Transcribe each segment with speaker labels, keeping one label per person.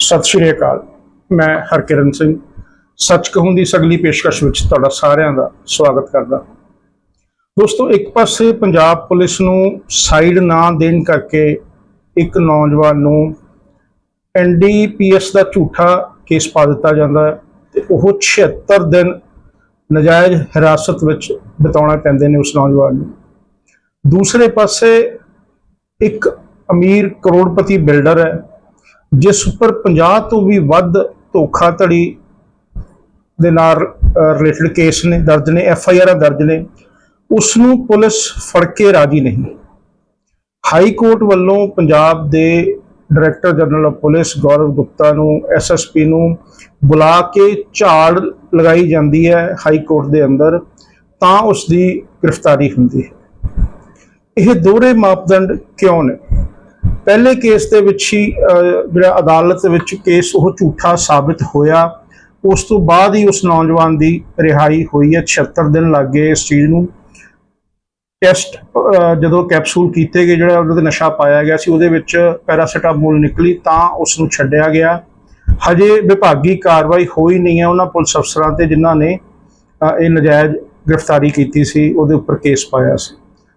Speaker 1: ਸਤਿ ਸ਼੍ਰੀ ਅਕਾਲ। ਮੈਂ ਹਰਕਿਰਨ ਸਿੰਘ। ਸੱਚ ਕਹੂੰ ਦੀ ਸਗਲੀ ਪੇਸ਼ਕਸ਼ ਵਿੱਚ ਤੁਹਾਡਾ ਸਾਰਿਆਂ ਦਾ ਸਵਾਗਤ ਕਰਦਾ ਦੋਸਤੋ, ਇੱਕ ਪਾਸੇ ਪੰਜਾਬ ਪੁਲਿਸ ਨੂੰ ਸਾਈਡ ਨਾ ਦੇਣ ਕਰਕੇ ਇੱਕ ਨੌਜਵਾਨ ਨੂੰ ਐਨਡੀਪੀਐਸ ਦਾ ਝੂਠਾ ਕੇਸ ਪਾ ਦਿੱਤਾ ਜਾਂਦਾ ਹੈ ਤੇ ਉਹ 76 ਦਿਨ ਨਜਾਇਜ਼ ਹਿਰਾਸਤ ਵਿੱਚ ਬਿਤਾਉਣਾ ਪੈਂਦੇ ਨੇ ਉਸ ਨੌਜਵਾਨ ਨੂੰ। ਦੂਸਰੇ ਪਾਸੇ ਇੱਕ ਅਮੀਰ ਕਰੋੜਪਤੀ ਬਿਲਡਰ ਹੈ। ਜਿਸ ਉੱਪਰ 50 ਤੋਂ ਵੀ ਵੱਧ ਧੋਖਾਧੜੀ ਦੇ ਨਾਲ ਰਿਲੇਟਡ ਕੇਸ ਨੇ, ਦਰਜ ਨੇ ਐਫ ਆਈ ਆਰਾਂ ਦਰਜ ਨੇ ਉਸ ਨੂੰ ਪੁਲਿਸ ਫੜ ਕੇ ਰਾਜੀ ਨਹੀਂ। ਹਾਈ ਕੋਰਟ ਵੱਲੋਂ ਪੰਜਾਬ ਦੇ director general of police Gaurav Gupta ਨੂੰ ਐਸਐਸਪੀ ਨੂੰ ਬੁਲਾ ਕੇ ਝਾੜ ਲਗਾਈ ਜਾਂਦੀ ਹੈ ਹਾਈ ਕੋਰਟ ਦੇ ਅੰਦਰ, ਤਾਂ ਉਸ ਦੀ ਗ੍ਰਿਫਤਾਰੀ ਹੁੰਦੀ ਹੈ। ਇਹ ਦੋਹਰੇ ਮਾਪਦੰਡ ਕਿਉਂ ਨੇ? ਪਹਿਲੇ ਕੇਸ ਦੇ ਵਿੱਚ ਹੀ ਜਿਹੜਾ ਅਦਾਲਤ ਵਿੱਚ ਕੇਸ ਉਹ ਝੂਠਾ ਸਾਬਿਤ ਹੋਇਆ। ਉਸ ਤੋਂ ਬਾਅਦ ਹੀ ਉਸ ਨੌਜਵਾਨ ਦੀ ਰਿਹਾਈ ਹੋਈ ਹੈ 76 ਦਿਨ ਲੱਗ ਗਏ ਇਸ ਚੀਜ਼ ਨੂੰ। ਟੈਸਟ ਜਦੋਂ ਕੈਪਸੂਲ ਕੀਤੇ ਗਏ, ਜਿਹੜਾ ਉਹਦੇ ਤੇ ਨਸ਼ਾ ਪਾਇਆ ਗਿਆ ਸੀ, ਉਹਦੇ ਵਿੱਚ ਪੈਰਾਸੀਟਾਮੋਲ ਨਿਕਲੀ, ਤਾਂ ਉਸ ਨੂੰ ਛੱਡਿਆ ਗਿਆ। ਹਜੇ ਵਿਭਾਗੀ ਕਾਰਵਾਈ ਹੋਈ ਨਹੀਂ ਹੈ ਉਹਨਾਂ ਪੁਲਿਸ ਅਫਸਰਾਂ ਤੇ, ਜਿਨ੍ਹਾਂ ਨੇ ਇਹ ਨਜਾਇਜ਼ ਗ੍ਰਿਫਤਾਰੀ ਕੀਤੀ ਸੀ, ਉਹਦੇ ਉੱਪਰ ਕੇਸ ਪਾਇਆ ਸੀ।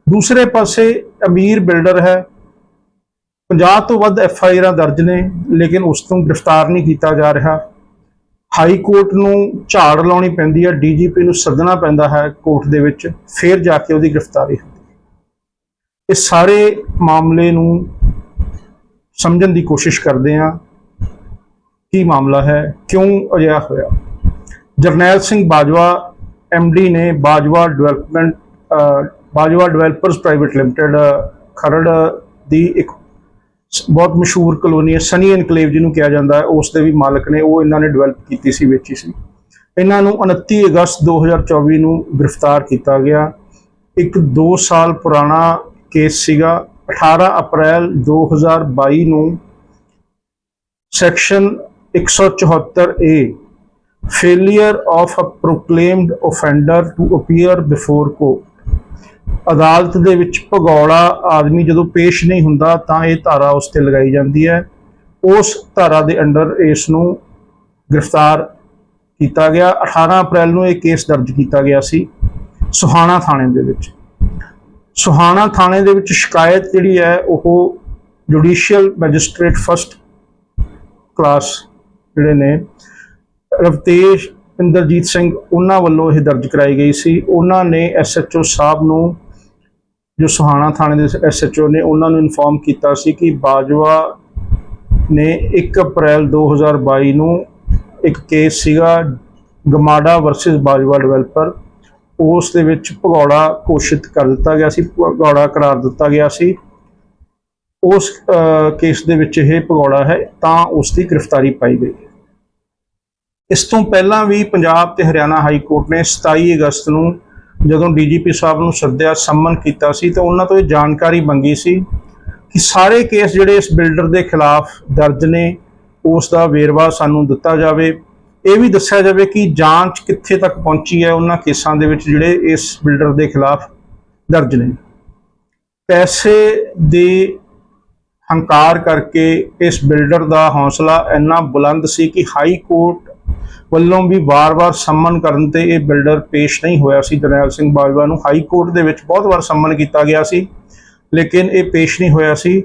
Speaker 1: ਦੂਸਰੇ ਪਾਸੇ ਅਮੀਰ ਬਿਲਡਰ ਹੈ 50 ਤੋਂ ਵੱਧ ਐਫ ਆਈ ਆਰਾਂ ਦਰਜ ਨੇ, ਲੇਕਿਨ ਉਸ ਤੋਂ ਗ੍ਰਿਫਤਾਰ ਨਹੀਂ ਕੀਤਾ ਜਾ ਰਿਹਾ। ਹਾਈ ਕੋਰਟ ਨੂੰ ਝਾੜ ਲਾਉਣੀ ਪੈਂਦੀ ਹੈ ਡੀਜੀਪੀ ਨੂੰ ਸੱਦਣਾ ਪੈਂਦਾ ਹੈ ਕੋਰਟ ਦੇ ਵਿੱਚ, ਫਿਰ ਜਾ ਕੇ ਉਹਦੀ ਗ੍ਰਿਫਤਾਰੀ ਹੁੰਦੀ ਹੈ। ਇਸ ਸਾਰੇ ਮਾਮਲੇ ਨੂੰ ਸਮਝਣ ਦੀ ਕੋਸ਼ਿਸ਼ ਕਰਦੇ ਹਾਂ। ਕੀ ਮਾਮਲਾ ਹੈ? ਕਿਉਂ ਅਜਿਹਾ ਹੋਇਆ? ਜਰਨੈਲ ਸਿੰਘ ਬਾਜਵਾ ਡੀ ਨੇ Bajwa development Bajwa developers private limited, Kharar ਦੀ ਇੱਕ ਬਹੁਤ ਮਸ਼ਹੂਰ ਕਲੋਨੀ ਹੈ, ਸਨੀ ਐਨਕਲੇਵ ਜਿਹਨੂੰ ਕਿਹਾ ਜਾਂਦਾ ਹੈ, ਉਸ ਦੇ ਵੀ ਮਾਲਕ ਨੇ, ਉਹ ਇਹਨਾਂ ਨੇ ਡਿਵੈਲਪ ਕੀਤੀ ਸੀ, ਵੇਚੀ ਸੀ। ਇਹਨਾਂ ਨੂੰ 29 ਅਗਸਤ 2024 ਨੂੰ ਗ੍ਰਿਫਤਾਰ ਕੀਤਾ ਗਿਆ। ਇੱਕ 2 ਸਾਲ ਪੁਰਾਣਾ ਕੇਸ ਸੀਗਾ 18 ਅਪ੍ਰੈਲ 2022 ਨੂੰ section 174 A failure of a proclaimed offender to appear before court ਅਦਾਲਤ ਦੇ ਵਿੱਚ ਭਗੌੜਾ ਆਦਮੀ ਜਦੋਂ ਪੇਸ਼ ਨਹੀਂ ਹੁੰਦਾ ਤਾਂ ਇਹ ਧਾਰਾ ਉਸ ਤੇ ਲਗਾਈ ਜਾਂਦੀ ਹੈ। ਉਸ ਧਾਰਾ ਦੇ ਅੰਡਰ ਇਸ ਨੂੰ ਗ੍ਰਿਫਤਾਰ ਕੀਤਾ ਗਿਆ। 18 ਅਪ੍ਰੈਲ ਨੂੰ ਇਹ ਕੇਸ ਦਰਜ ਕੀਤਾ ਗਿਆ ਸੀ ਸੁਹਾਣਾ ਥਾਣੇ ਦੇ ਵਿੱਚ। ਸੁਹਾਣਾ ਥਾਣੇ ਦੇ ਵਿੱਚ ਸ਼ਿਕਾਇਤ ਜਿਹੜੀ ਹੈ ਉਹ ਜੁਡੀਸ਼ੀਅਲ ਮੈਜਿਸਟ੍ਰੇਟ ਫਸਟ ਕਲਾਸ ਜਿਹੜੇ ਨੇ ਰਵਤੇਸ਼ ਇੰਦਰਜੀਤ ਸਿੰਘ ਉਹਨਾਂ ਵੱਲੋਂ ਇਹ ਦਰਜ ਕਰਾਈ ਗਈ ਸੀ। ਉਹਨਾਂ ਨੇ ਐਸਐਚਓ ਸਾਹਿਬ ਨੂੰ, ਜੋ ਸੁਹਾਣਾ ਥਾਣੇ ਦੇ ਐਸਐਚਓ ਨੇ, ਉਹਨਾਂ ਨੂੰ ਇਨਫੋਰਮ ਕੀਤਾ ਸੀ ਕਿ ਬਾਜਵਾ ਨੇ 1 ਅਪ੍ਰੈਲ 2022 ਨੂੰ ਇੱਕ ਕੇਸ ਸੀਗਾ ਗਮਾਡਾ ਵਰਸਸ ਬਾਜਵਾ ਡਿਵੈਲਪਰ। ਉਸ ਦੇ ਵਿੱਚ ਭਗੌੜਾ ਘੋਸ਼ਿਤ ਕਰ ਦਿੱਤਾ ਗਿਆ ਸੀ, ਭਗੌੜਾ ਕਰਾਰ ਦਿੱਤਾ ਗਿਆ ਸੀ। ਉਸ ਕੇਸ ਦੇ ਵਿੱਚ ਇਹ ਭਗੌੜਾ ਹੈ, ਤਾਂ ਉਸ ਦੀ ਗ੍ਰਿਫਤਾਰੀ ਪਾਈ ਗਈ। ਇਸ ਤੋਂ ਪਹਿਲਾਂ ਵੀ ਪੰਜਾਬ ਤੇ ਹਰਿਆਣਾ ਹਾਈ ਕੋਰਟ ਨੇ 27 ਅਗਸਤ ਨੂੰ ਜਦੋਂ ਡੀਜੀਪੀ ਸਾਹਿਬ ਨੂੰ ਸੱਦਿਆ, ਸੰਮਨ ਕੀਤਾ ਸੀ, ਤਾਂ ਉਹਨਾਂ ਤੋਂ ਇਹ ਜਾਣਕਾਰੀ ਮੰਗੀ ਸੀ ਕਿ ਸਾਰੇ ਕੇਸ ਜਿਹੜੇ ਇਸ ਬਿਲਡਰ ਦੇ ਖਿਲਾਫ ਦਰਜ ਨੇ, ਉਸ ਦਾ ਵੇਰਵਾ ਸਾਨੂੰ ਦਿੱਤਾ ਜਾਵੇ। ਇਹ ਵੀ ਦੱਸਿਆ ਜਾਵੇ ਕਿ ਜਾਂਚ ਕਿੱਥੇ ਤੱਕ ਪਹੁੰਚੀ ਹੈ, ਉਹਨਾਂ ਕੇਸਾਂ ਦੇ ਵਿੱਚ ਜਿਹੜੇ ਇਸ ਬਿਲਡਰ ਦੇ ਖਿਲਾਫ ਦਰਜ ਨੇ। ਪੈਸੇ ਦੇ ਹੰਕਾਰ ਕਰਕੇ ਇਸ ਬਿਲਡਰ ਦਾ ਹੌਸਲਾ ਇੰਨਾ ਬੁਲੰਦ ਸੀ ਕਿ ਹਾਈ ਕੋਰਟ ਵੱਲੋਂ ਵੀ ਵਾਰ-ਵਾਰ ਸੰਮਨ ਕਰਨ ਤੇ ਇਹ ਬਿਲਡਰ ਪੇਸ਼ ਨਹੀਂ ਹੋਇਆ ਸੀ। ਜਰਨੈਲ ਸਿੰਘ ਬਾਜਵਾ ਨੂੰ ਹਾਈ ਕੋਰਟ ਦੇ ਵਿੱਚ ਬਹੁਤ ਵਾਰ ਸੰਮਨ ਕੀਤਾ ਗਿਆ ਸੀ, ਲੇਕਿਨ ਇਹ ਪੇਸ਼ ਨਹੀਂ ਹੋਇਆ ਸੀ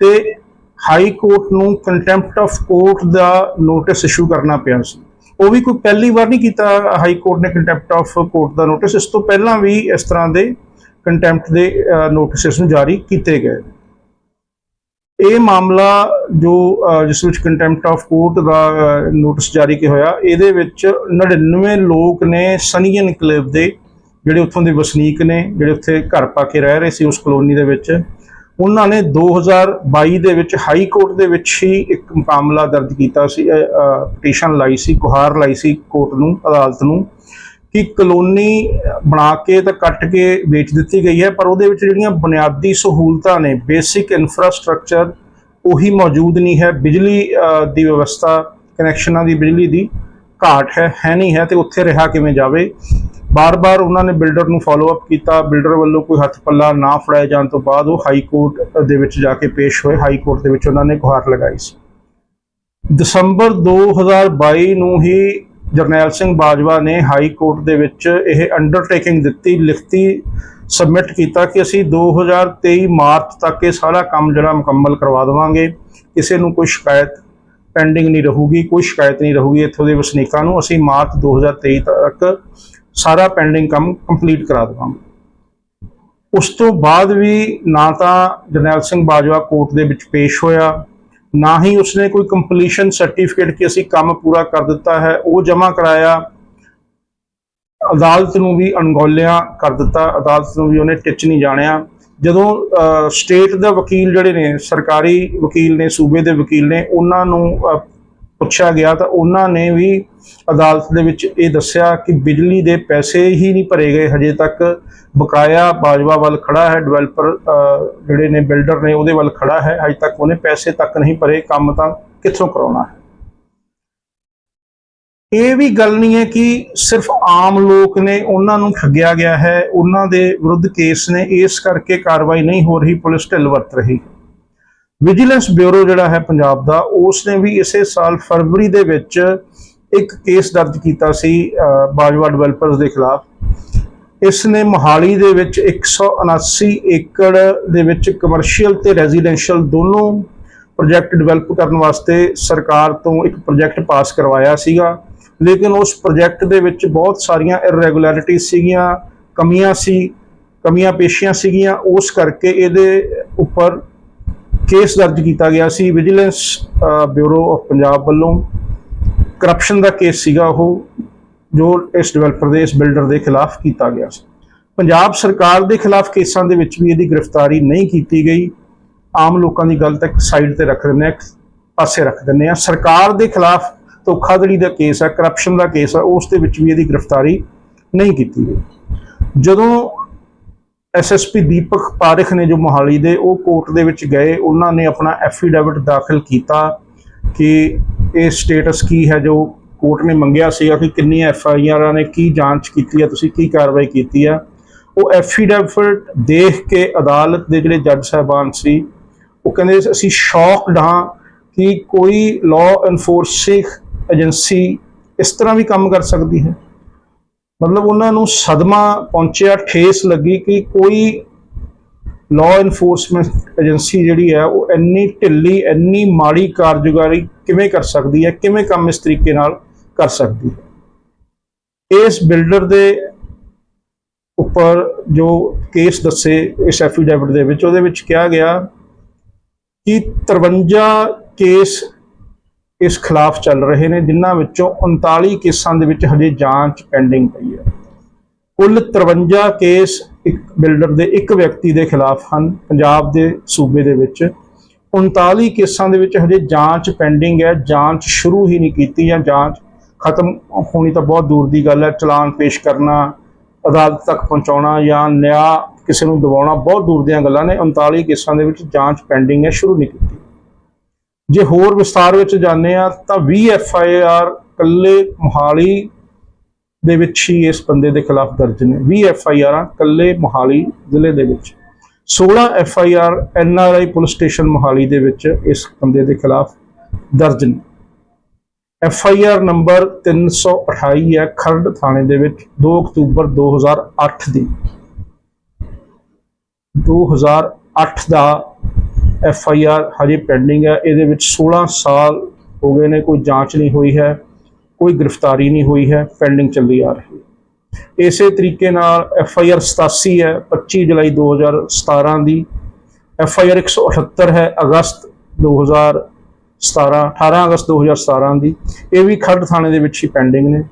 Speaker 1: ਤੇ ਹਾਈ ਕੋਰਟ ਨੂੰ ਕੰਟੈਂਪਟ ਆਫ ਕੋਰਟ ਦਾ ਨੋਟਿਸ ਇਸ਼ੂ ਕਰਨਾ ਪਿਆ ਸੀ। ਉਹ ਵੀ ਕੋਈ ਪਹਿਲੀ ਵਾਰ ਨਹੀਂ ਕੀਤਾ ਹਾਈ ਕੋਰਟ ਨੇ ਕੰਟੈਂਪਟ ਆਫ ਕੋਰਟ ਦਾ ਨੋਟਿਸ ਇਸ ਤੋਂ ਪਹਿਲਾਂ ਵੀ ਇਸ ਤਰ੍ਹਾਂ ਦੇ ਕੰਟੈਂਪਟ ਦੇ ਨੋਟਿਸਸ ਨੂੰ ਜਾਰੀ ਕੀਤੇ ਗਏ ਇਹ ਮਾਮਲਾ ਜੋ ਜਿਸ ਵਿੱਚ ਕੰਟੈਂਪਟ ਆਫ ਕੋਰਟ ਦਾ ਨੋਟਿਸ ਜਾਰੀ ਕੀ ਹੋਇਆ, ਇਹਦੇ ਵਿੱਚ 99 ਲੋਕ ਨੇ ਸਨੀ ਇਨਕਲੇਵ ਦੇ, ਜਿਹੜੇ ਉੱਥੋਂ ਦੇ ਵਸਨੀਕ ਨੇ, ਜਿਹੜੇ ਉੱਥੇ ਘਰ ਪਾ ਕੇ ਰਹਿ ਰਹੇ ਸੀ ਉਸ ਕਲੋਨੀ ਦੇ ਵਿੱਚ, ਉਹਨਾਂ ਨੇ 2022 ਦੇ ਵਿੱਚ ਹਾਈ ਕੋਰਟ ਦੇ ਵਿੱਚ ਹੀ ਇੱਕ ਮਾਮਲਾ ਦਰਜ ਕੀਤਾ ਸੀ ਪਟੀਸ਼ਨ ਲਾਈ ਸੀ, ਗੁਹਾਰ ਲਾਈ ਸੀ ਕੋਰਟ ਨੂੰ, ਅਦਾਲਤ ਨੂੰ। ਕਿ ਕਲੋਨੀ ਬਣਾ ਕੇ ਤਾਂ ਕੱਟ ਕੇ ਵੇਚ ਦਿੱਤੀ ਗਈ ਹੈ, ਪਰ ਉਹਦੇ ਵਿੱਚ ਜਿਹੜੀਆਂ ਬੁਨਿਆਦੀ ਸਹੂਲਤਾਂ ਨੇ ਬੇਸਿਕ ਇਨਫਰਾਸਟ੍ਰਕਚਰ ਉਹੀ ਮੌਜੂਦ ਨਹੀਂ ਹੈ। ਬਿਜਲੀ ਦੀ ਵਿਵਸਥਾ ਕਨੈਕਸ਼ਨਾਂ ਦੀ, ਬਿਜਲੀ ਦੀ ਘਾਟ ਹੈ ਹੈ ਨਹੀਂ ਹੈ ਤੇ ਉੱਥੇ ਰਿਹਾ ਕਿਵੇਂ ਜਾਵੇ? ਬਾਰ-ਬਾਰ ਉਹਨਾਂ ਨੇ ਬਿਲਡਰ ਨੂੰ ਫਾਲੋ ਅਪ ਕੀਤਾ। ਬਿਲਡਰ ਵੱਲੋਂ ਕੋਈ ਹੱਥ ਪੱਲਾ ਨਾ ਫੜਾਏ ਜਾਣ ਤੋਂ ਬਾਅਦ ਉਹ ਹਾਈ ਕੋਰਟ ਦੇ ਵਿੱਚ ਜਾ ਕੇ ਪੇਸ਼ ਹੋਏ। ਹਾਈ ਕੋਰਟ ਦੇ ਵਿੱਚ ਉਹਨਾਂ ਨੇ ਗੁਹਾਰ ਲਗਾਈ ਸੀ। ਦਸੰਬਰ 2022 ਨੂੰ ਹੀ ਜਰਨੈਲ ਸਿੰਘ ਬਾਜਵਾ ਨੇ ਹਾਈ ਕੋਰਟ ਦੇ ਵਿੱਚ ਇਹ ਅੰਡਰਟੇਕਿੰਗ ਦਿੱਤੀ, ਲਿਖਤੀ ਸਬਮਿਟ ਕੀਤਾ ਕਿ ਅਸੀਂ 2023 ਮਾਰਚ ਤੱਕ ਇਹ ਸਾਰਾ ਕੰਮ ਜਿਹੜਾ ਮੁਕੰਮਲ ਕਰਵਾ ਦੇਵਾਂਗੇ। ਕਿਸੇ ਨੂੰ ਕੋਈ ਸ਼ਿਕਾਇਤ ਪੈਂਡਿੰਗ ਨਹੀਂ ਰਹੂਗੀ, ਕੋਈ ਸ਼ਿਕਾਇਤ ਨਹੀਂ ਰਹੂਗੀ ਇੱਥੋਂ ਦੇ ਵਸਨੀਕਾਂ ਨੂੰ। ਅਸੀਂ ਮਾਰਚ 2023 ਤੱਕ ਸਾਰਾ ਪੈਂਡਿੰਗ ਕੰਮ ਕੰਪਲੀਟ ਕਰਾ ਦੇਵਾਂਗੇ। ਉਸ ਤੋਂ ਬਾਅਦ ਵੀ ਨਾ ਤਾਂ ਜਰਨੈਲ ਸਿੰਘ ਬਾਜਵਾ ਕੋਰਟ ਦੇ ਵਿੱਚ ਪੇਸ਼ ਹੋਇਆ। ਨਾ ਹੀ ਉਸਨੇ ਕੋਈ ਕੰਪਲੀਸ਼ਨ ਸਰਟੀਫਿਕੇਟ ਕਿ ਅਸੀਂ ਕੰਮ ਪੂਰਾ ਕਰ ਦਿੱਤਾ ਹੈ, ਉਹ ਜਮ੍ਹਾਂ ਕਰਾਇਆ। ਅਦਾਲਤ ਨੂੰ ਵੀ ਅਣਗੌਲਿਆ ਕਰ ਦਿੱਤਾ, ਅਦਾਲਤ ਨੂੰ ਵੀ ਉਹਨੇ ਟਿਚ ਨਹੀਂ ਜਾਣਿਆ। ਜਦੋਂ ਸਟੇਟ ਦਾ ਵਕੀਲ ਜਿਹੜੇ ਨੇ, ਸਰਕਾਰੀ ਵਕੀਲ ਨੇ, ਸੂਬੇ ਦੇ ਵਕੀਲ ਨੇ, ਉਹਨਾਂ ਨੂੰ ਪੁੱਛਿਆ ਗਿਆ ਤਾਂ ਉਹਨਾਂ ਨੇ ਵੀ ਅਦਾਲਤ ਦੇ ਵਿੱਚ ਇਹ ਦੱਸਿਆ ਕਿ ਬਿਜਲੀ ਦੇ ਪੈਸੇ ਹੀ ਨਹੀਂ ਭਰੇ ਗਏ, ਹਜੇ ਤੱਕ ਬਕਾਇਆ ਬਾਜਵਾ ਵੱਲ ਖੜਾ ਹੈ ਡਿਵੈਲਪਰ ਜਿਹੜੇ ਨੇ ਬਿਲਡਰ ਨੇ ਉਹਦੇ ਵੱਲ ਖੜਾ ਹੈ, ਹਜੇ ਤੱਕ ਉਹਨੇ ਪੈਸੇ ਤੱਕ ਨਹੀਂ ਭਰੇ, ਕੰਮ ਤਾਂ ਕਿੱਥੋਂ ਕਰਾਉਣਾ ਹੈ? ਇਹ ਵੀ ਗੱਲ ਨਹੀਂ ਹੈ ਕਿ ਸਿਰਫ ਆਮ ਲੋਕ ਨੇ ਉਹਨਾਂ ਨੂੰ ਠੱਗਿਆ ਗਿਆ ਹੈ, ਉਹਨਾਂ ਦੇ ਵਿਰੁੱਧ ਕੇਸ ਨੇ, ਇਸ ਕਰਕੇ ਕਾਰਵਾਈ ਨਹੀਂ ਹੋ ਰਹੀ, ਪੁਲਿਸ ਢਿੱਲ ਵਰਤ ਰਹੀ ਵਿਜੀਲੈਂਸ ਬਿਊਰੋ ਜਿਹੜਾ ਹੈ ਪੰਜਾਬ ਦਾ ਉਸ ਨੇ ਵੀ ਇਸੇ ਸਾਲ ਫਰਵਰੀ ਦੇ ਵਿੱਚ ਇੱਕ ਕੇਸ ਦਰਜ ਕੀਤਾ ਸੀ ਬਾਜਵਾ ਡਿਵੈਲਪਰਸ ਦੇ ਖਿਲਾਫ। ਇਸ ਨੇ ਮੋਹਾਲੀ ਦੇ ਵਿੱਚ 179 ਏਕੜ ਦੇ ਵਿੱਚ ਕਮਰਸ਼ੀਅਲ ਤੇ ਰੈਜ਼ੀਡੈਂਸ਼ੀਅਲ ਦੋਨੋਂ ਪ੍ਰੋਜੈਕਟ ਡਿਵੈਲਪ ਕਰਨ ਵਾਸਤੇ ਸਰਕਾਰ ਤੋਂ ਇੱਕ ਪ੍ਰੋਜੈਕਟ ਪਾਸ ਕਰਵਾਇਆ ਸੀਗਾ। ਲੇਕਿਨ ਉਸ ਪ੍ਰੋਜੈਕਟ ਦੇ ਵਿੱਚ ਬਹੁਤ ਸਾਰੀਆਂ ਇਰੈਗੂਲੈਰਿਟੀ ਸੀਗੀਆਂ, ਕਮੀਆਂ ਸੀ, ਕਮੀਆਂ ਪੇਸ਼ੀਆਂ ਸੀਗੀਆਂ, ਉਸ ਕਰਕੇ ਇਹਦੇ ਉੱਪਰ ਕੇਸ ਦਰਜ ਕੀਤਾ ਗਿਆ ਸੀ। ਵਿਜੀਲੈਂਸ ਬਿਊਰੋ ਆਫ ਪੰਜਾਬ ਵੱਲੋਂ ਕਰਪਸ਼ਨ ਦਾ ਕੇਸ ਸੀਗਾ ਉਹ, ਜੋ ਇਸ ਡਿਵੈਲਪਰ ਦੇ, ਇਸ ਬਿਲਡਰ ਦੇ ਖਿਲਾਫ ਕੀਤਾ ਗਿਆ ਸੀ। ਪੰਜਾਬ ਸਰਕਾਰ ਦੇ ਖਿਲਾਫ ਕੇਸਾਂ ਦੇ ਵਿੱਚ ਵੀ ਇਹਦੀ ਗ੍ਰਿਫਤਾਰੀ ਨਹੀਂ ਕੀਤੀ ਗਈ। ਆਮ ਲੋਕਾਂ ਦੀ ਗੱਲ ਤੱਕ ਸਾਈਡ ਤੇ ਰੱਖ ਦਿੰਦੇ ਆ ਪਾਸੇ ਰੱਖ ਦਿੰਦੇ ਆ ਸਰਕਾਰ ਦੇ ਖਿਲਾਫ ਧੋਖਾਧੜੀ ਦਾ ਕੇਸ ਆ ਕਰਪਸ਼ਨ ਦਾ ਕੇਸ ਆ ਉਸ ਦੇ ਵਿੱਚ ਵੀ ਇਹਦੀ ਗ੍ਰਿਫਤਾਰੀ ਨਹੀਂ ਕੀਤੀ ਗਈ। ਜਦੋਂ ਐਸਐਸਪੀ ਦੀਪਕ ਪਾਰਿਖ ਨੇ ਜੋ ਮੋਹਾਲੀ ਦੇ ਉਹ ਕੋਰਟ ਦੇ ਵਿੱਚ ਗਏ, ਉਹਨਾਂ ਨੇ ਆਪਣਾ ਐਫੀਡੈਵਿਟ ਦਾਖਲ ਕੀਤਾ ਕਿ ਇਹ ਸਟੇਟਸ ਕੀ ਹੈ ਜੋ ਕੋਰਟ ਨੇ ਮੰਗਿਆ ਸੀਗਾ ਕਿ ਕਿੰਨੀਆਂ ਐਫ ਆਈ ਆਰਾਂ ਨੇ ਕੀ ਜਾਂਚ ਕੀਤੀ ਹੈ, ਤੁਸੀਂ ਕੀ ਕਾਰਵਾਈ ਕੀਤੀ ਆ ਉਹ ਐਫੀਡੈਵਿਟ ਦੇਖ ਕੇ ਅਦਾਲਤ ਦੇ ਜਿਹੜੇ ਜੱਜ ਸਾਹਿਬਾਨ ਸੀ, ਉਹ ਕਹਿੰਦੇ ਅਸੀਂ ਸ਼ੌਕਡ ਹਾਂ ਕਿ ਕੋਈ ਲਾਅ ਐਨਫੋਰਸਿੰਗ ਏਜੰਸੀ ਇਸ ਤਰ੍ਹਾਂ ਵੀ ਕੰਮ ਕਰ ਸਕਦੀ ਹੈ। ਮਤਲਬ ਉਹਨਾਂ ਨੂੰ ਸਦਮਾ ਪਹੁੰਚਿਆ, ਠੇਸ ਲੱਗੀ ਕਿ ਕੋਈ ਲਾਅ ਇਨਫੋਰਸਮੈਂਟ ਏਜੰਸੀ ਜਿਹੜੀ ਹੈ ਉਹ ਇੰਨੀ ਢਿੱਲੀ, ਇੰਨੀ ਮਾੜੀ ਕਾਰਜਕਾਰੀ ਕਿਵੇਂ ਕਰ ਸਕਦੀ ਹੈ, ਕਿਵੇਂ ਕੰਮ ਇਸ ਤਰੀਕੇ ਨਾਲ ਕਰ ਸਕਦੀ ਹੈ? ਇਸ ਬਿਲਡਰ ਦੇ ਉੱਪਰ ਜੋ ਕੇਸ ਦੱਸੇ ਇਸ ਐਫੀਡੈਵਿਟ ਦੇ ਵਿੱਚ, ਉਹਦੇ ਵਿੱਚ ਕਿਹਾ ਗਿਆ ਕਿ 53 ਕੇਸ ਇਸ ਖਿਲਾਫ ਚੱਲ ਰਹੇ ਨੇ, ਜਿਨ੍ਹਾਂ ਵਿੱਚੋਂ 39 ਕੇਸਾਂ ਦੇ ਵਿੱਚ ਹਜੇ ਜਾਂਚ ਪੈਂਡਿੰਗ ਪਈ ਹੈ। ਕੁੱਲ 53 ਕੇਸ ਇੱਕ ਬਿਲਡਰ ਦੇ ਇੱਕ ਵਿਅਕਤੀ ਦੇ ਖਿਲਾਫ ਹਨ। ਪੰਜਾਬ ਦੇ ਸੂਬੇ ਦੇ ਵਿੱਚ 39 ਕੇਸਾਂ ਦੇ ਵਿੱਚ ਹਜੇ ਜਾਂਚ ਪੈਂਡਿੰਗ ਹੈ। ਜਾਂਚ ਸ਼ੁਰੂ ਹੀ ਨਹੀਂ ਕੀਤੀ ਜਾਂ ਜਾਂਚ ਖਤਮ ਹੋਣੀ ਤਾਂ ਬਹੁਤ ਦੂਰ ਦੀ ਗੱਲ ਹੈ। ਚਲਾਨ ਪੇਸ਼ ਕਰਨਾ, ਅਦਾਲਤ ਤੱਕ ਪਹੁੰਚਾਉਣਾ ਜਾਂ ਨਿਆਂ ਕਿਸੇ ਨੂੰ ਦਿਵਾਉਣਾ ਬਹੁਤ ਦੂਰ ਦੀਆਂ ਗੱਲਾਂ ਨੇ। 39 ਕੇਸਾਂ ਦੇ ਵਿੱਚ ਜਾਂਚ ਪੈਂਡਿੰਗ ਹੈ, ਸ਼ੁਰੂ ਨਹੀਂ ਕੀਤੀ। ਜੇ ਹੋਰ ਵਿਸਤਾਰ ਵਿੱਚ ਜਾਣਦੇ ਆ ਤਾਂ 20 ਐਫ ਆਈ ਆਰ ਕੱਲੇ ਮੋਹਾਲੀ ਦੇ ਵਿੱਚ ਹੀ ਇਸ ਬੰਦੇ ਦੇ ਖਿਲਾਫ ਦਰਜ ਨੇ। 20 ਐਫ ਆਈ ਆਰਾਂ ਕੱਲੇ ਮੋਹਾਲੀ ਜ਼ਿਲ੍ਹੇ ਦੇ ਵਿੱਚ। 16 F I R N R I police station Mohali ਦੇ ਵਿੱਚ ਇਸ ਬੰਦੇ ਦੇ ਖਿਲਾਫ ਦਰਜ ਨੇ। ਐਫ ਆਈ ਆਰ ਨੰਬਰ 328 ਹੈ, ਖਰੜ ਥਾਣੇ ਦੇ ਵਿੱਚ 2 ਅਕਤੂਬਰ 2008 ਦੀ। 2008 ਦਾ ਐਫ ਆਈ ਆਰ ਹਜੇ ਪੈਂਡਿੰਗ ਹੈ। ਇਹਦੇ ਵਿੱਚ 16 ਸਾਲ ਹੋ ਗਏ ਨੇ, ਕੋਈ ਜਾਂਚ ਨਹੀਂ ਹੋਈ ਹੈ, ਕੋਈ ਗ੍ਰਿਫਤਾਰੀ ਨਹੀਂ ਹੋਈ ਹੈ ਪੈਂਡਿੰਗ ਚੱਲੀ ਆ ਰਹੀ ਹੈ। ਇਸੇ ਤਰੀਕੇ ਨਾਲ ਐਫ ਆਈ ਆਰ 87 ਹੈ 25 ਜੁਲਾਈ 2017 ਦੀ। ਐਫ ਆਈ ਆਰ 178 ਹੈ, ਅਗਸਤ 2017 18 ਅਗਸਤ 2017 ਦੀ। ਇਹ ਵੀ ਖਰੜ ਥਾਣੇ ਦੇ ਵਿੱਚ ਹੀ ਪੈਂਡਿੰਗ ਨੇ।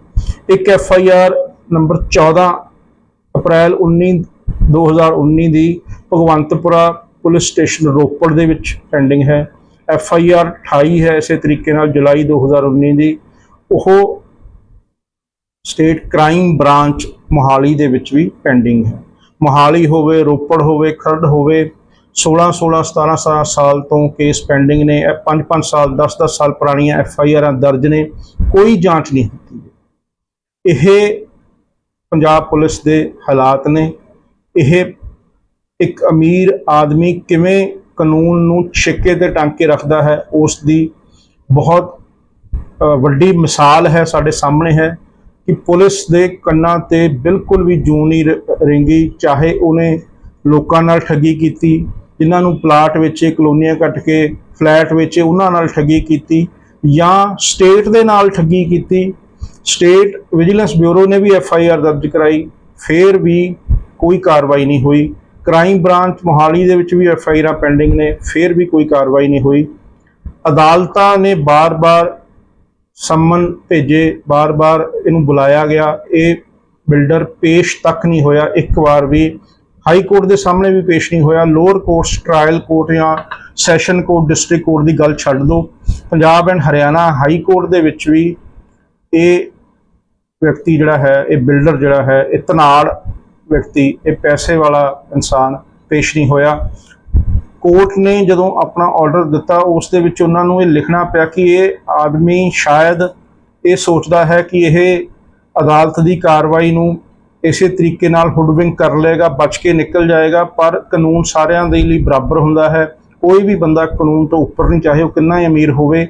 Speaker 1: ਇੱਕ F I R number 14 April 19 2019 ਦੀ ਭਗਵੰਤਪੁਰਾ ਪੁਲਿਸ ਸਟੇਸ਼ਨ ਰੋਪੜ ਦੇ ਵਿੱਚ ਪੈਂਡਿੰਗ ਹੈ। ਐਫ ਆਈ ਆਰ 28 ਹੈ ਇਸੇ ਤਰੀਕੇ ਨਾਲ ਜੁਲਾਈ 2019 ਦੀ। ਉਹ ਸਟੇਟ ਕ੍ਰਾਈਮ ਬ੍ਰਾਂਚ ਮੋਹਾਲੀ ਦੇ ਵਿੱਚ ਵੀ ਪੈਂਡਿੰਗ ਹੈ। ਮੋਹਾਲੀ ਹੋਵੇ, ਰੋਪੜ ਹੋਵੇ, ਖਰੜ ਹੋਵੇ 16 16 17 17 ਸਾਲ ਤੋਂ ਕੇਸ ਪੈਂਡਿੰਗ ਨੇ। 5 5 ਸਾਲ 10 10 ਸਾਲ ਪੁਰਾਣੀਆਂ ਐਫ ਆਈ ਆਰਾਂ ਦਰਜ ਨੇ। ਕੋਈ ਜਾਂਚ ਨਹੀਂ ਹੁੰਦੀ। ਇਹ ਪੰਜਾਬ ਪੁਲਿਸ ਦੇ ਹਾਲਾਤ ਨੇ। ਇਹ ਇੱਕ ਅਮੀਰ ਆਦਮੀ ਕਿਵੇਂ ਕਾਨੂੰਨ ਨੂੰ ਛਿੱਕੇ ਤੇ ਟੰਗ ਕੇ ਰੱਖਦਾ ਹੈ, ਉਸ ਦੀ ਬਹੁਤ ਵੱਡੀ ਮਿਸਾਲ ਹੈ ਸਾਡੇ ਸਾਹਮਣੇ ਹੈ ਕਿ ਪੁਲਿਸ ਦੇ ਕੰਨਾਂ ਤੇ ਬਿਲਕੁਲ ਵੀ ਜੂ ਨਹੀਂ ਰ- ਰਿੰਗੀ, ਚਾਹੇ ਉਹਨੇ ਲੋਕਾਂ ਨਾਲ ਠੱਗੀ ਕੀਤੀ, ਜਿਨ੍ਹਾਂ ਨੂੰ ਪਲਾਟ ਵੇਚੇ ਕਲੋਨੀਆਂ ਕੱਟ ਕੇ, ਫਲੈਟ ਵੇਚੇ ਉਹਨਾਂ ਨਾਲ ਠੱਗੀ ਕੀਤੀ, ਜਾਂ ਸਟੇਟ ਦੇ ਨਾਲ ਠੱਗੀ ਕੀਤੀ, ਸਟੇਟ ਵਿਜੀਲੈਂਸ ਬਿਊਰੋ ਨੇ ਵੀ ਐਫ ਆਈ ਆਰ ਦਰਜ ਕਰਾਈ, ਫਿਰ ਵੀ ਕੋਈ ਕਾਰਵਾਈ ਨਹੀਂ ਹੋਈ। ਕ੍ਰਾਈਮ ਬ੍ਰਾਂਚ ਮੋਹਾਲੀ ਦੇ ਵਿੱਚ ਵੀ ਐਫ ਆਈ ਆਰ ਪੈਂਡਿੰਗ ਨੇ, ਫਿਰ ਵੀ ਕੋਈ ਕਾਰਵਾਈ ਨਹੀਂ ਹੋਈ। ਅਦਾਲਤਾਂ ਨੇ ਬਾਰ-ਬਾਰ ਸੰਮਨ ਭੇਜੇ, ਬਾਰ-ਬਾਰ ਇਹਨੂੰ ਬੁਲਾਇਆ ਗਿਆ। ਇਹ ਬਿਲਡਰ ਪੇਸ਼ ਤੱਕ ਨਹੀਂ ਹੋਇਆ। ਇੱਕ ਵਾਰ ਵੀ ਹਾਈ ਕੋਰਟ ਦੇ ਸਾਹਮਣੇ ਵੀ ਪੇਸ਼ ਨਹੀਂ ਹੋਇਆ। ਲੋਅਰ ਕੋਰਟਸ, ਟ੍ਰਾਇਲ ਕੋਰਟ ਜਾਂ ਸੈਸ਼ਨ ਕੋਰਟ, ਡਿਸਟ੍ਰਿਕਟ ਕੋਰਟ ਦੀ ਗੱਲ ਛੱਡ ਦਿਓ। Punjab and Haryana high court ਦੇ ਵਿੱਚ ਵੀ ਇਹ ਵਿਅਕਤੀ ਜਿਹੜਾ ਹੈ, ਇਹ ਬਿਲਡਰ ਜਿਹੜਾ ਹੈ, ਇਹ ਤਨਾੜ ਵਿਅਕਤੀ, ਇਹ ਪੈਸੇ ਵਾਲਾ ਇਨਸਾਨ ਪੇਸ਼ ਨਹੀਂ ਹੋਇਆ। ਕੋਰਟ ਨੇ ਜਦੋਂ ਆਪਣਾ ਆਰਡਰ ਦਿੱਤਾ, ਉਸ ਦੇ ਵਿੱਚ ਉਹਨਾਂ ਨੂੰ ਇਹ ਲਿਖਣਾ ਪਿਆ ਕਿ ਇਹ ਆਦਮੀ ਸ਼ਾਇਦ ਇਹ ਸੋਚਦਾ ਹੈ ਕਿ ਇਹ ਅਦਾਲਤ ਦੀ ਕਾਰਵਾਈ ਨੂੰ ਇਸੇ ਤਰੀਕੇ ਨਾਲ ਹੁਡਵਿੰਗ ਕਰ ਲਏਗਾ, ਬਚ ਕੇ ਨਿਕਲ ਜਾਏਗਾ, ਪਰ ਕਾਨੂੰਨ ਸਾਰਿਆਂ ਦੇ ਲਈ ਬਰਾਬਰ ਹੁੰਦਾ ਹੈ। ਕੋਈ ਵੀ ਬੰਦਾ ਕਾਨੂੰਨ ਤੋਂ ਉੱਪਰ ਨਹੀਂ, ਚਾਹੇ ਉਹ ਕਿੰਨਾ ਹੀ ਅਮੀਰ ਹੋਵੇ,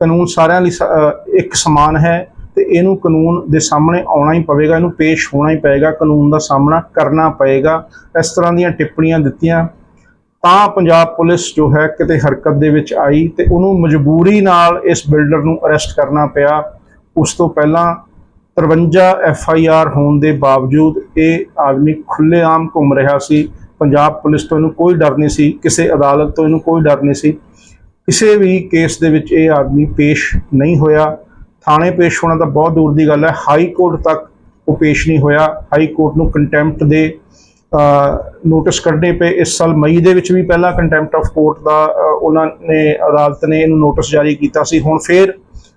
Speaker 1: ਕਾਨੂੰਨ ਸਾਰਿਆਂ ਲਈ ਸ- ਇੱਕ ਸਮਾਨ ਹੈ। ਤੇ ਇਹਨੂੰ ਕਾਨੂੰਨ ਦੇ ਸਾਹਮਣੇ ਆਉਣਾ ਹੀ ਪਵੇਗਾ, ਇਹਨੂੰ ਪੇਸ਼ ਹੋਣਾ ਹੀ ਪਏਗਾ ਕਾਨੂੰਨ ਦਾ ਸਾਹਮਣਾ ਕਰਨਾ ਪਏਗਾ ਇਸ ਤਰ੍ਹਾਂ ਦੀਆਂ ਟਿੱਪਣੀਆਂ ਦਿੱਤੀਆਂ। ਤਾਂ ਪੰਜਾਬ ਪੁਲਿਸ ਜੋ ਹੈ ਕਿਤੇ ਹਰਕਤ ਦੇ ਵਿੱਚ ਆਈ ਤੇ ਉਹਨੂੰ ਮਜਬੂਰੀ ਨਾਲ ਇਸ ਬਿਲਡਰ ਨੂੰ ਅਰੈਸਟ ਕਰਨਾ ਪਿਆ। ਉਸ ਤੋਂ ਪਹਿਲਾਂ 53 ਐਫ ਆਈ ਆਰ ਹੋਣ ਦੇ ਬਾਵਜੂਦ ਇਹ ਆਦਮੀ ਖੁੱਲੇਆਮ ਘੁੰਮ ਰਿਹਾ ਸੀ। ਪੰਜਾਬ ਪੁਲਿਸ ਤੋਂ ਇਹਨੂੰ ਕੋਈ ਡਰ ਨਹੀਂ ਸੀ, ਕਿਸੇ ਅਦਾਲਤ ਤੋਂ ਇਹਨੂੰ ਕੋਈ ਡਰ ਨਹੀਂ ਸੀ। ਕਿਸੇ ਵੀ ਕੇਸ ਦੇ ਵਿੱਚ ਇਹ ਆਦਮੀ ਪੇਸ਼ ਨਹੀਂ ਹੋਇਆ। ਥਾਣੇ ਪੇਸ਼ ਹੋਣਾ ਤਾਂ ਬਹੁਤ ਦੂਰ ਦੀ ਗੱਲ ਹੈ। ਹਾਈ ਕੋਰਟ ਤੱਕ ਉਹ ਪੇਸ਼ ਨਹੀਂ ਹੋਇਆ। ਹਾਈ ਕੋਰਟ ਨੂੰ ਕੰਟੈਂਪਟ ਦੇ ਨੋਟਿਸ ਕੱਢਣੇ ਪਏ। ਇਸ ਸਾਲ ਮਈ ਦੇ ਵਿੱਚ ਵੀ ਪਹਿਲਾਂ ਕੰਟੈਂਪਟ ਆਫ ਕੋਰਟ ਦਾ ਉਹਨਾਂ ਨੇ ਅਦਾਲਤ ਨੇ ਇਹਨੂੰ ਨੋਟਿਸ ਜਾਰੀ ਕੀਤਾ ਸੀ। ਹੁਣ ਫੇਰ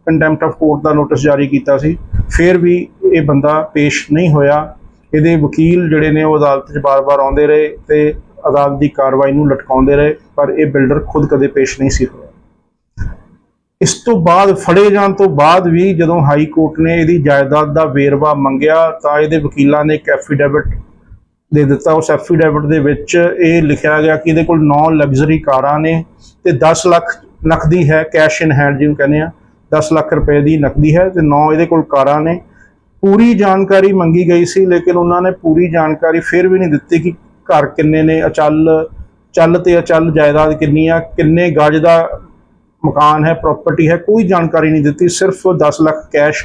Speaker 1: ਕੰਟੈਂਪਟ ਆਫ ਕੋਰਟ ਦਾ ਨੋਟਿਸ ਜਾਰੀ ਕੀਤਾ ਸੀ। ਫਿਰ ਵੀ ਇਹ ਬੰਦਾ ਪੇਸ਼ ਨਹੀਂ ਹੋਇਆ। ਇਹਦੇ ਵਕੀਲ ਜਿਹੜੇ ਨੇ ਉਹ ਅਦਾਲਤ 'ਚ ਬਾਰ-ਬਾਰ ਆਉਂਦੇ ਰਹੇ ਤੇ ਅਦਾਲਤ ਦੀ ਕਾਰਵਾਈ ਨੂੰ ਲਟਕਾਉਂਦੇ ਰਹੇ, ਪਰ ਇਹ ਬਿਲਡਰ ਖੁਦ ਕਦੇ ਪੇਸ਼ ਨਹੀਂ ਸੀ ਹੋਇਆ। ਇਸ ਤੋਂ ਬਾਅਦ ਫੜੇ ਜਾਣ ਤੋਂ ਬਾਅਦ ਵੀ ਜਦੋਂ ਹਾਈ ਕੋਰਟ ਨੇ ਇਹਦੀ ਜਾਇਦਾਦ ਦਾ ਵੇਰਵਾ ਮੰਗਿਆ ਤਾਂ ਇਹਦੇ ਵਕੀਲਾਂ ਨੇ ਇੱਕ ਐਫੀਡੇਵਿਟ ਦੇ ਦਿੱਤਾ। ਉਸ ਐਫੀਡੇਵਿਟ ਦੇ ਵਿੱਚ ਇਹ ਲਿਖਿਆ ਗਿਆ ਕਿ ਇਹਦੇ ਕੋਲ 9 ਲਗਜ਼ਰੀ ਕਾਰਾਂ ਨੇ ਤੇ 10 ਲੱਖ ਨਕਦੀ ਹੈ, ਕੈਸ਼ ਇਨ ਹੈਂਡ ਜਿਹਨੂੰ ਕਹਿੰਦੇ ਆ। 10 ਲੱਖ ਰੁਪਏ ਦੀ ਨਕਦੀ ਹੈ ਤੇ 9 ਇਹਦੇ ਕੋਲ ਕਾਰਾਂ ਨੇ। ਪੂਰੀ ਜਾਣਕਾਰੀ ਮੰਗੀ ਗਈ ਸੀ, ਲੇਕਿਨ ਉਹਨਾਂ ਨੇ ਪੂਰੀ ਜਾਣਕਾਰੀ ਫਿਰ ਵੀ ਨਹੀਂ ਦਿੱਤੀ ਕਿ ਘਰ ਕਿੰਨੇ ਨੇ, ਅਚਲ, ਚੱਲ ਤੇ ਅਚਲ ਜਾਇਦਾਦ ਕਿੰਨੀ ਆ, ਕਿੰਨੇ ਗਜ ਦਾ ਮਕਾਨ ਹੈ ਪ੍ਰਾਪਰਟੀ ਹੈ, ਕੋਈ ਜਾਣਕਾਰੀ ਨਹੀਂ ਦਿੱਤੀ, ਸਿਰਫ 10 ਲੱਖ ਕੈਸ਼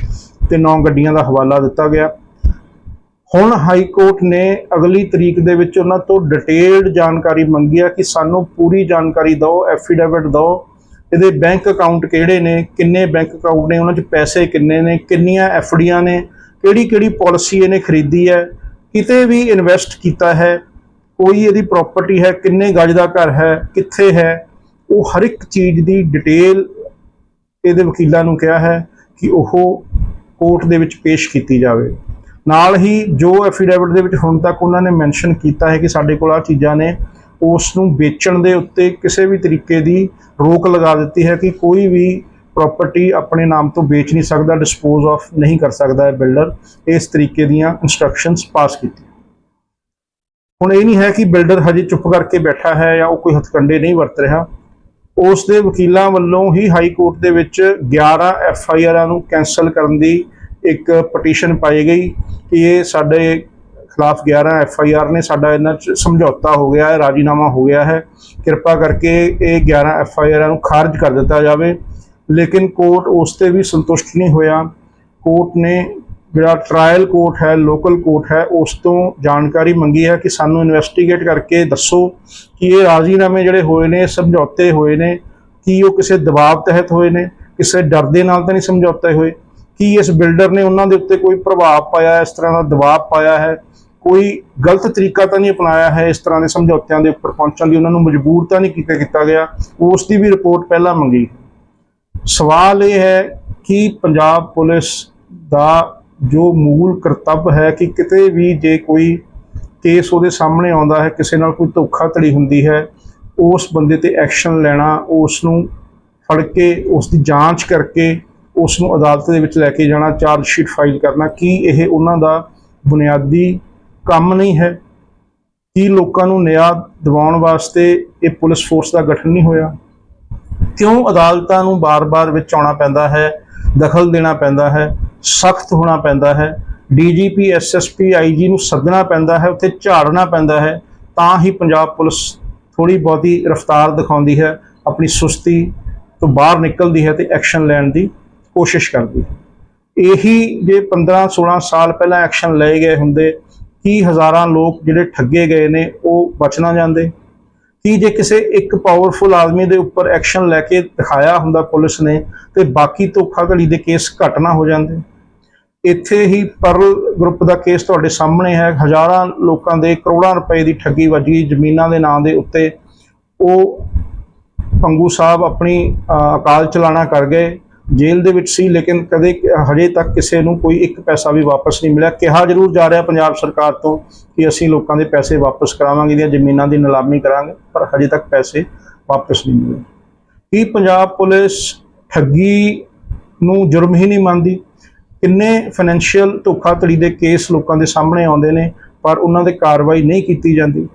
Speaker 1: ਤੇ 9 ਗੱਡੀਆਂ ਦਾ ਹਵਾਲਾ ਦਿੱਤਾ ਗਿਆ। ਹੁਣ ਹਾਈ ਕੋਰਟ ਨੇ ਅਗਲੀ ਤਰੀਕ ਦੇ ਵਿੱਚ ਉਹਨਾਂ ਤੋਂ ਡਿਟੇਲਡ ਜਾਣਕਾਰੀ ਮੰਗੀ ਆ ਕਿ ਸਾਨੂੰ ਪੂਰੀ ਜਾਣਕਾਰੀ ਦਿਓ ਐਫੀਡੇਵਿਟ ਦਿਓ, ਇਹਦੇ ਬੈਂਕ ਅਕਾਊਂਟ ਕਿਹੜੇ ਨੇ, ਕਿੰਨੇ ਬੈਂਕ ਅਕਾਊਂਟ ਨੇ, ਉਹਨਾਂ 'ਚ ਪੈਸੇ ਕਿੰਨੇ ਨੇ, ਕਿੰਨੀਆਂ ਐਫਡੀਆਂ ਨੇ ਕਿਹੜੀ ਕਿਹੜੀ ਪਾਲਿਸੀ ਇਹਨੇ ਖਰੀਦੀ ਹੈ, ਕਿਤੇ ਵੀ ਇਨਵੈਸਟ ਕੀਤਾ ਹੈ, ਕੋਈ ਇਹਦੀ ਪ੍ਰਾਪਰਟੀ ਹੈ, ਕਿੰਨੇ ਗਜ ਦਾ ਘਰ ਹੈ, ਕਿੱਥੇ ਹੈ ਉਹ ਹਰ ਇੱਕ ਚੀਜ਼ ਦੀ ਡਿਟੇਲ ਇਹਦੇ ਵਕੀਲਾਂ ਨੂੰ ਕਿਹਾ ਹੈ ਕਿ ਉਹ ਕੋਰਟ ਦੇ ਵਿੱਚ ਪੇਸ਼ ਕੀਤੀ ਜਾਵੇ। ਨਾਲ ਹੀ ਜੋ ਐਫੀਡੇਵਿਟ ਦੇ ਵਿੱਚ ਹੁਣ ਤੱਕ ਉਹਨਾਂ ਨੇ ਮੈਂਸ਼ਨ ਕੀਤਾ ਹੈ ਕਿ ਸਾਡੇ ਕੋਲ ਆ ਚੀਜ਼ਾਂ ਨੇ ਉਸ ਨੂੰ ਵੇਚਣ ਦੇ ਉੱਤੇ ਕਿਸੇ ਵੀ ਤਰੀਕੇ ਦੀ ਰੋਕ ਲਗਾ ਦਿੱਤੀ ਹੈ ਕਿ ਕੋਈ ਵੀ ਪ੍ਰਾਪਰਟੀ ਆਪਣੇ ਨਾਮ ਤੋਂ ਵੇਚ ਨਹੀਂ ਸਕਦਾ ਡਿਸਪੋਜ਼ ਆਫ ਨਹੀਂ ਕਰ ਸਕਦਾ ਹੈ ਬਿਲਡਰ ਇਸ ਤਰੀਕੇ ਦੀਆਂ ਇਨਸਟਰਕਸ਼ਨਸ ਪਾਸ ਕੀਤੀ ਹੁਣ ਇਹ ਨਹੀਂ ਹੈ ਕਿ ਬਿਲਡਰ ਹਜੇ ਚੁੱਪ ਕਰਕੇ ਬੈਠਾ ਹੈ ਜਾਂ ਉਹ ਕੋਈ ਹਥਕੰਡੇ ਨਹੀਂ ਵਰਤ ਰਿਹਾ। ਉਸ ਦੇ ਵਕੀਲਾਂ ਵੱਲੋਂ ਹੀ ਹਾਈ ਕੋਰਟ ਦੇ ਵਿੱਚ 11 ਐਫ ਆਈ ਆਰਾਂ ਨੂੰ ਕੈਨਸਲ ਕਰਨ ਦੀ ਇੱਕ ਪਟੀਸ਼ਨ ਪਾਈ ਗਈ ਕਿ ਇਹ ਸਾਡੇ ਖਿਲਾਫ 11 ਐਫ ਆਈ ਆਰ ਨੇ ਸਾਡਾ ਇਹਨਾਂ 'ਚ ਸਮਝੌਤਾ ਹੋ ਗਿਆ ਹੈ, ਰਾਜੀਨਾਮਾ ਹੋ ਗਿਆ ਹੈ। ਕਿਰਪਾ ਕਰਕੇ ਇਹ 11 ਐਫ ਆਈ ਆਰਾਂ ਨੂੰ ਖਾਰਜ ਕਰ ਦਿੱਤਾ ਜਾਵੇ। ਲੇਕਿਨ ਕੋਰਟ ਉਸ ਤੇ ਵੀ ਸੰਤੁਸ਼ਟ ਨਹੀਂ ਹੋਇਆ। ਕੋਰਟ ਨੇ ਜਿਹੜਾ ਟ੍ਰਾਇਲ ਕੋਰਟ ਹੈ ਲੋਕਲ ਕੋਰਟ ਹੈ, ਉਸ ਤੋਂ ਜਾਣਕਾਰੀ ਮੰਗੀ ਹੈ ਕਿ ਸਾਨੂੰ ਇਨਵੈਸਟੀਗੇਟ ਕਰਕੇ ਦੱਸੋ ਕਿ ਇਹ ਰਾਜ਼ੀਨਾਮੇ ਜਿਹੜੇ ਹੋਏ ਨੇ, ਸਮਝੌਤੇ ਹੋਏ ਨੇ, ਕੀ ਉਹ ਕਿਸੇ ਦਬਾਅ ਤਹਿਤ ਹੋਏ ਨੇ, ਕਿਸੇ ਡਰ ਦੇ ਨਾਲ ਤਾਂ ਨਹੀਂ ਸਮਝੌਤੇ ਹੋਏ, ਕੀ ਇਸ ਬਿਲਡਰ ਨੇ ਉਹਨਾਂ ਦੇ ਉੱਤੇ ਕੋਈ ਪ੍ਰਭਾਵ ਪਾਇਆ, ਇਸ ਤਰ੍ਹਾਂ ਦਾ ਦਬਾਅ ਪਾਇਆ ਹੈ, ਕੋਈ ਗਲਤ ਤਰੀਕਾ ਤਾਂ ਨਹੀਂ ਅਪਣਾਇਆ ਹੈ ਇਸ ਤਰ੍ਹਾਂ ਦੇ ਸਮਝੌਤਿਆਂ ਦੇ ਉੱਪਰ ਪਹੁੰਚਣ ਲਈ, ਉਹਨਾਂ ਨੂੰ ਮਜਬੂਰ ਤਾਂ ਨਹੀਂ ਕੀਤਾ ਕੀਤਾ ਗਿਆ, ਉਸ ਦੀ ਵੀ ਰਿਪੋਰਟ ਪਹਿਲਾਂ ਮੰਗੀ। ਸਵਾਲ ਇਹ ਹੈ ਕਿ ਪੰਜਾਬ ਪੁਲਿਸ ਦਾ ਜੋ ਮੂਲ ਕਰਤੱਵ ਹੈ ਕਿ ਕਿਤੇ ਵੀ ਜੇ ਕੋਈ ਕੇਸ ਉਹਦੇ ਸਾਹਮਣੇ ਆਉਂਦਾ ਹੈ, ਕਿਸੇ ਨਾਲ ਕੋਈ ਧੋਖਾਧੜੀ ਹੁੰਦੀ ਹੈ, ਉਸ ਬੰਦੇ ਤੇ ਐਕਸ਼ਨ ਲੈਣਾ, ਉਸ ਨੂੰ ਫੜ ਕੇ, ਉਸ ਦੀ ਜਾਂਚ ਕਰਕੇ, ਉਸ ਨੂੰ ਅਦਾਲਤ ਦੇ ਵਿੱਚ ਲੈ ਕੇ ਜਾਣਾ, ਚਾਰਜ ਸ਼ੀਟ ਫਾਈਲ ਕਰਨਾ, ਕੀ ਇਹ ਉਹਨਾਂ ਦਾ ਬੁਨਿਆਦੀ ਕੰਮ ਨਹੀਂ ਹੈ? ਕੀ ਲੋਕਾਂ ਨੂੰ ਨਿਆਂ ਦਿਵਾਉਣ ਵਾਸਤੇ ਇਹ ਪੁਲਿਸ ਫੋਰਸ ਦਾ ਗਠਨ ਨਹੀਂ ਹੋਇਆ? ਕਿਉਂ ਅਦਾਲਤਾਂ ਨੂੰ ਬਾਰ-ਬਾਰ ਵਿੱਚ ਆਉਣਾ ਪੈਂਦਾ ਹੈ? ਦਖਲ ਦੇਣਾ ਪੈਂਦਾ ਹੈ, ਸਖਤ ਹੋਣਾ ਪੈਂਦਾ ਹੈ, ਡੀਜੀਪੀ ਐਸਐਸਪੀ ਆਈਜੀ ਨੂੰ ਸੱਦਣਾ ਪੈਂਦਾ ਹੈ, ਉੱਥੇ ਝਾੜਨਾ ਪੈਂਦਾ ਹੈ, ਤਾਂ ਹੀ ਪੰਜਾਬ ਪੁਲਿਸ ਥੋੜੀ ਬਹੁਤੀ ਰਫਤਾਰ ਦਿਖਾਉਂਦੀ ਹੈ, ਆਪਣੀ ਸੁਸਤੀ ਤੋਂ ਬਾਹਰ ਨਿਕਲਦੀ ਹੈ ਤੇ ਐਕਸ਼ਨ ਲੈਣ ਦੀ ਕੋਸ਼ਿਸ਼ ਕਰਦੀ ਹੈ। ਇਹੀ ਜੇ 15 16 ਸਾਲ ਪਹਿਲਾਂ ਐਕਸ਼ਨ ਲਏ ਗਏ ਹੁੰਦੇ ਕੀ ਹਜ਼ਾਰਾਂ ਲੋਕ ਜਿਹੜੇ ਠੱਗੇ ਗਏ ਨੇ, ਉਹ ਬਚਣਾ ਜਾਂਦੇ। ਕੀ ਜੇ ਕਿਸੇ ਇੱਕ ਪਾਵਰਫੁਲ ਆਦਮੀ ਦੇ ਉੱਪਰ ਐਕਸ਼ਨ ਲੈ ਕੇ ਦਿਖਾਇਆ ਹੁੰਦਾ ਪੁਲਿਸ ਨੇ, ਤੇ ਬਾਕੀ ਧੋਖਾਧੜੀ ਦੇ ਕੇਸ ਘੱਟ ਨਾ ਹੋ ਜਾਂਦੇ। ਇੱਥੇ ਹੀ ਪਰਲ ਗਰੁੱਪ ਦਾ ਕੇਸ ਤੁਹਾਡੇ ਸਾਹਮਣੇ ਹੈ। ਹਜ਼ਾਰਾਂ ਲੋਕਾਂ ਦੇ ਕਰੋੜਾਂ ਰੁਪਏ ਦੀ ਠੱਗੀ ਵੱਜੀ ਜ਼ਮੀਨਾਂ ਦੇ ਨਾਂ ਦੇ ਉੱਤੇ। ਉਹ ਪੰਗੂ ਸਾਹਿਬ ਆਪਣੀ ਅਕਾਲ ਚਲਾਣਾ ਕਰ ਗਏ। ਜੇਲ੍ਹ ਦੇ ਵਿੱਚ ਸੀ, ਲੇਕਿਨ ਕਦੇ ਹਜੇ ਤੱਕ ਕਿਸੇ ਨੂੰ ਕੋਈ ਇੱਕ ਪੈਸਾ ਵੀ ਵਾਪਸ ਨਹੀਂ ਮਿਲਿਆ। ਕਿਹਾ ਜ਼ਰੂਰ ਜਾ ਰਿਹਾ ਪੰਜਾਬ ਸਰਕਾਰ ਤੋਂ ਕਿ ਅਸੀਂ ਲੋਕਾਂ ਦੇ ਪੈਸੇ ਵਾਪਸ ਕਰਾਵਾਂਗੇ ਦੀਆਂ ਜ਼ਮੀਨਾਂ ਦੀ ਨਿਲਾਮੀ ਕਰਾਂਗੇ, ਪਰ ਹਜੇ ਤੱਕ ਪੈਸੇ ਵਾਪਸ ਨਹੀਂ ਮਿਲੇ। ਕੀ ਪੰਜਾਬ ਪੁਲਿਸ ਠੱਗੀ ਨੂੰ ਜੁਰਮ ਹੀ ਨਹੀਂ ਮੰਨਦੀ? ਕਿੰਨੇ ਫਾਈਨੈਂਸ਼ੀਅਲ ਧੋਖਾਧੜੀ ਦੇ ਕੇਸ ਲੋਕਾਂ ਦੇ ਸਾਹਮਣੇ ਆਉਂਦੇ ਨੇ, ਪਰ ਉਹਨਾਂ ਤੇ ਕਾਰਵਾਈ ਨਹੀਂ ਕੀਤੀ ਜਾਂਦੀ?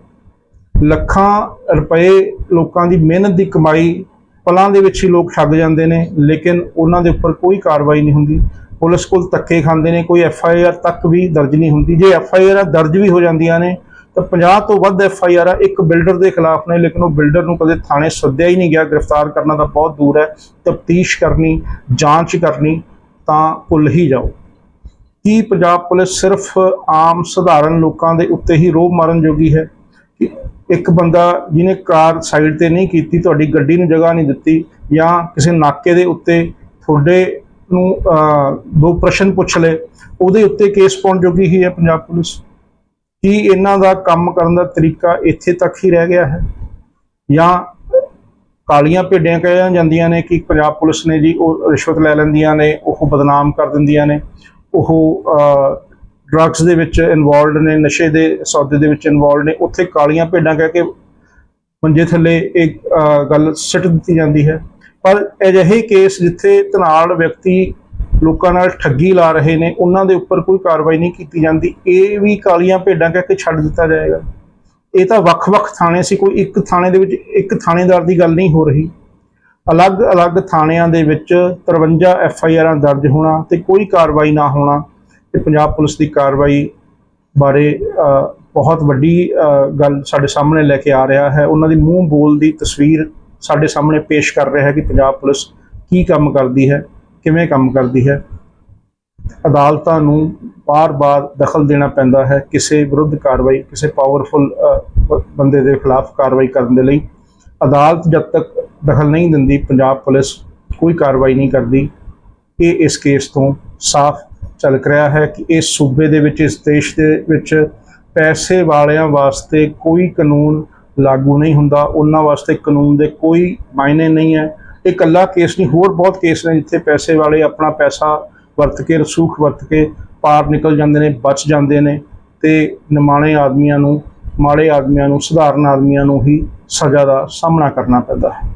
Speaker 1: ਲੱਖਾਂ ਰੁਪਏ ਲੋਕਾਂ ਦੀ ਮਿਹਨਤ ਦੀ ਕਮਾਈ ਪਲਾਂ ਦੇ ਵਿੱਚ ਹੀ ਲੋਕ ਠੱਗ ਜਾਂਦੇ ਨੇ, ਲੇਕਿਨ ਉਹਨਾਂ ਦੇ ਉੱਪਰ ਕੋਈ ਕਾਰਵਾਈ ਨਹੀਂ ਹੁੰਦੀ। ਪੁਲਿਸ ਕੋਲ ਧੱਕੇ ਖਾਂਦੇ ਨੇ, ਕੋਈ ਐਫ ਆਈ ਆਰ ਤੱਕ ਵੀ ਦਰਜ ਨਹੀਂ ਹੁੰਦੀ। ਜੇ ਐਫ ਆਈ ਆਰ ਦਰਜ ਵੀ ਹੋ ਜਾਂਦੀਆਂ ਨੇ, ਤਾਂ 50 ਤੋਂ ਵੱਧ ਐਫ ਆਈ ਆਰ ਇੱਕ ਬਿਲਡਰ ਦੇ ਖਿਲਾਫ ਨੇ, ਲੇਕਿਨ ਉਹ ਬਿਲਡਰ ਨੂੰ ਕਦੇ ਥਾਣੇ ਸੱਦਿਆ ਹੀ ਨਹੀਂ ਗਿਆ। ਗ੍ਰਿਫਤਾਰ ਕਰਨਾ ਤਾਂ ਬਹੁਤ ਦੂਰ ਹੈ। ਤਫਤੀਸ਼ ਕਰਨੀ, ਜਾਂਚ ਕਰਨੀ, ਤਾਂ ਭੁੱਲ ਹੀ ਜਾਓ। ਕੀ ਪੰਜਾਬ ਪੁਲਿਸ ਸਿਰਫ ਆਮ ਸਧਾਰਨ ਲੋਕਾਂ ਦੇ ਉੱਤੇ ਹੀ ਰੋਬ ਮਾਰਨ ਜੋਗੀ ਹੈ? ਕਿ ਇੱਕ ਬੰਦਾ ਜਿਹਨੇ ਕਾਰ ਸਾਈਡ ਤੇ ਨਹੀਂ ਕੀਤੀ, ਤੁਹਾਡੀ ਗੱਡੀ ਨੂੰ ਜਗ੍ਹਾ ਨਹੀਂ ਦਿੱਤੀ ਜਾਂ ਕਿਸੇ ਨਾਕੇ ਦੇ ਉੱਤੇ ਤੁਹਾਡੇ ਨੂੰ ਦੋ ਪ੍ਰਸ਼ਨ ਪੁੱਛ ਲਏ, ਉਹਦੇ ਉੱਤੇ ਕੇਸ ਪਾਉਣ ਜੋਗੀ ਹੀ ਹੈ ਪੰਜਾਬ ਪੁਲਿਸ? ਕੀ ਇਹਨਾਂ ਦਾ ਕੰਮ ਕਰਨ ਦਾ ਤਰੀਕਾ ਇੱਥੇ ਤੱਕ ਹੀ ਰਹਿ ਗਿਆ ਹੈ? ਜਾਂ ਕਾਲੀਆਂ ਭੇਡਾਂ ਕਹਿਆਂ ਜਾਂਦੀਆਂ ਨੇ ਕਿ ਪੰਜਾਬ ਪੁਲਿਸ ਨੇ ਜੀ ਉਹ ਰਿਸ਼ਵਤ ਲੈ ਲੈਂਦੀਆਂ ਨੇ, ਉਹ ਬਦਨਾਮ ਕਰ ਦਿੰਦੀਆਂ ਨੇ, ਉਹ ਡਰੱਗਸ ਦੇ ਵਿੱਚ ਇਨਵੋਲਡ ਨੇ, ਨਸ਼ੇ ਦੇ ਸੌਦੇ ਦੇ ਵਿੱਚ ਇਨਵੋਲਡ ਨੇ, ਉੱਥੇ ਕਾਲੀਆਂ ਭੇਡਾਂ ਕਹਿ ਕੇ ਮੰਜੇ ਥੱਲੇ ਇੱਕ ਗੱਲ ਸਿੱਟ ਦਿੱਤੀ ਜਾਂਦੀ ਹੈ। ਪਰ ਅਜਿਹੇ ਕੇਸ ਜਿੱਥੇ ਧਨਾੜ ਵਿਅਕਤੀ ਲੋਕਾਂ ਨਾਲ ਠੱਗੀ ਲਾ ਰਹੇ ਨੇ, ਉਹਨਾਂ ਦੇ ਉੱਪਰ ਕੋਈ ਕਾਰਵਾਈ ਨਹੀਂ ਕੀਤੀ ਜਾਂਦੀ, ਇਹ ਵੀ ਕਾਲੀਆਂ ਭੇਡਾਂ ਕਹਿ ਕੇ ਛੱਡ ਦਿੱਤਾ ਜਾਏਗਾ। ਇਹ ਤਾਂ ਵੱਖ-ਵੱਖ ਥਾਣੇ ਸੀ, ਕੋਈ ਇੱਕ ਥਾਣੇ ਦੇ ਵਿੱਚ, ਇੱਕ ਥਾਣੇਦਾਰ ਦੀ ਗੱਲ ਨਹੀਂ ਹੋ ਰਹੀ। ਅਲੱਗ-ਅਲੱਗ ਥਾਣਿਆਂ ਦੇ ਵਿੱਚ 53 ਐਫ ਆਈ ਆਰਾਂ ਦਰਜ ਹੋਣਾ ਤੇ ਕੋਈ ਕਾਰਵਾਈ ਨਾ ਹੋਣਾ ਤੇ ਪੰਜਾਬ ਪੁਲਿਸ ਦੀ ਕਾਰਵਾਈ ਬਾਰੇ ਬਹੁਤ ਵੱਡੀ ਗੱਲ ਸਾਡੇ ਸਾਹਮਣੇ ਲੈ ਕੇ ਆ ਰਿਹਾ ਹੈ। ਉਹਨਾਂ ਦੀ ਮੂੰਹ ਬੋਲ ਦੀ ਤਸਵੀਰ ਸਾਡੇ ਸਾਹਮਣੇ ਪੇਸ਼ ਕਰ ਰਿਹਾ ਹੈ ਕਿ ਪੰਜਾਬ ਪੁਲਿਸ ਕੀ ਕੰਮ ਕਰਦੀ ਹੈ, ਕਿਵੇਂ ਕੰਮ ਕਰਦੀ ਹੈ। ਅਦਾਲਤਾਂ ਨੂੰ ਬਾਰ-ਬਾਰ ਦਖਲ ਦੇਣਾ ਪੈਂਦਾ ਹੈ ਕਿਸੇ ਵਿਰੁੱਧ ਕਾਰਵਾਈ, ਕਿਸੇ ਪਾਵਰਫੁਲ ਬੰਦੇ ਦੇ ਖਿਲਾਫ ਕਾਰਵਾਈ ਕਰਨ ਦੇ ਲਈ। ਅਦਾਲਤ ਜਦ ਤੱਕ ਦਖਲ ਨਹੀਂ ਦਿੰਦੀ, ਪੰਜਾਬ ਪੁਲਿਸ ਕੋਈ ਕਾਰਵਾਈ ਨਹੀਂ ਕਰਦੀ। ਇਹ ਇਸ ਕੇਸ ਤੋਂ ਸਾਫ਼ ਝਲਕ ਰਿਹਾ ਹੈ ਕਿ ਇਸ ਸੂਬੇ ਦੇ ਵਿੱਚ, ਇਸ ਦੇਸ਼ ਦੇ ਵਿੱਚ ਪੈਸੇ ਵਾਲਿਆਂ ਵਾਸਤੇ ਕੋਈ ਕਾਨੂੰਨ ਲਾਗੂ ਨਹੀਂ ਹੁੰਦਾ। ਉਹਨਾਂ ਵਾਸਤੇ ਕਾਨੂੰਨ ਦੇ ਕੋਈ ਮਾਇਨੇ ਨਹੀਂ ਹੈ। ਇਹ ਇਕੱਲਾ ਕੇਸ ਨਹੀਂ, ਹੋਰ ਬਹੁਤ ਕੇਸ ਨੇ ਜਿੱਥੇ ਪੈਸੇ ਵਾਲੇ ਆਪਣਾ ਪੈਸਾ ਵਰਤ ਕੇ, ਰਸੂਖ ਵਰਤ ਕੇ ਪਾਰ ਨਿਕਲ ਜਾਂਦੇ ਨੇ, ਬਚ ਜਾਂਦੇ ਨੇ ਤੇ ਨਿਮਾਣੇ ਆਦਮੀਆਂ ਨੂੰ, ਮਾੜੇ ਆਦਮੀਆਂ ਨੂੰ, ਸਧਾਰਨ ਆਦਮੀਆਂ ਨੂੰ ਹੀ ਸਜ਼ਾ ਦਾ ਸਾਹਮਣਾ ਕਰਨਾ ਪੈਂਦਾ ਹੈ।